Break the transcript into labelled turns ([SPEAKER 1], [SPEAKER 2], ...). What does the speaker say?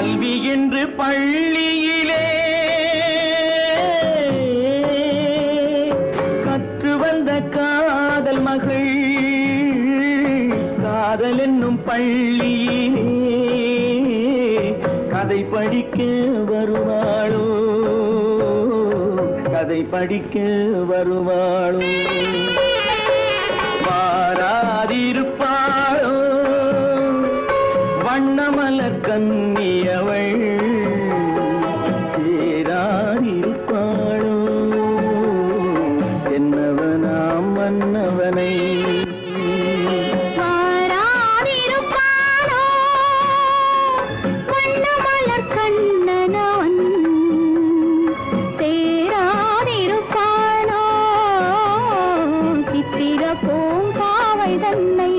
[SPEAKER 1] கல்வி என்று பள்ளியிலே கற்று வந்த காதல் மகள் காதல் என்னும் பள்ளியிலே கதை படிக்க வருவாளோ கதை படிக்க வருவாளோ. வாராதிருப்பாளோ வண்ணமல கன்னியவள் சேராதிருப்பாளோ என்னவனாம் மன்னவனை? பூங்காவை தன்னை